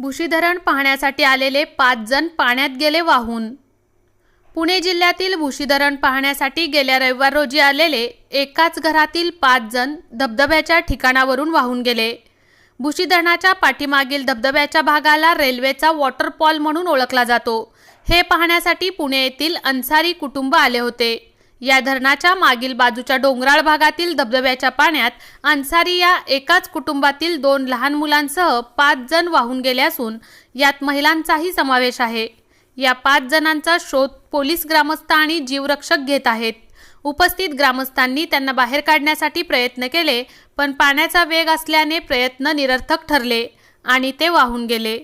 भुशी धरण पाहण्यासाठी आलेले पाच जण पाण्यात गेले वाहून. पुणे जिल्ह्यातील भुशी धरण पाहण्यासाठी गेल्या रविवार रोजी आलेले एकाच घरातील पाच जण धबधब्याच्या ठिकाणावरून वाहून गेले. भुशी धरणाच्या पाठीमागील धबधब्याच्या भागाला रेल्वेचा वॉटरफॉल म्हणून ओळखला जातो. हे पाहण्यासाठी पुणे येथील अन्सारी कुटुंब आले होते. या धरणाच्या मागील बाजूच्या डोंगराळ भागातील धबधब्याच्या पाण्यात अन्सारी या एकाच कुटुंबातील दोन लहान मुलांसह पाच जण वाहून गेले असून यात महिलांचाही समावेश आहे. या पाच जणांचा शोध पोलीस ग्रामस्थ आणि जीवरक्षक घेत आहेत. उपस्थित ग्रामस्थांनी त्यांना बाहेर काढण्यासाठी प्रयत्न केले पण पाण्याचा वेग असल्याने प्रयत्न निरर्थक ठरले आणि ते वाहून गेले.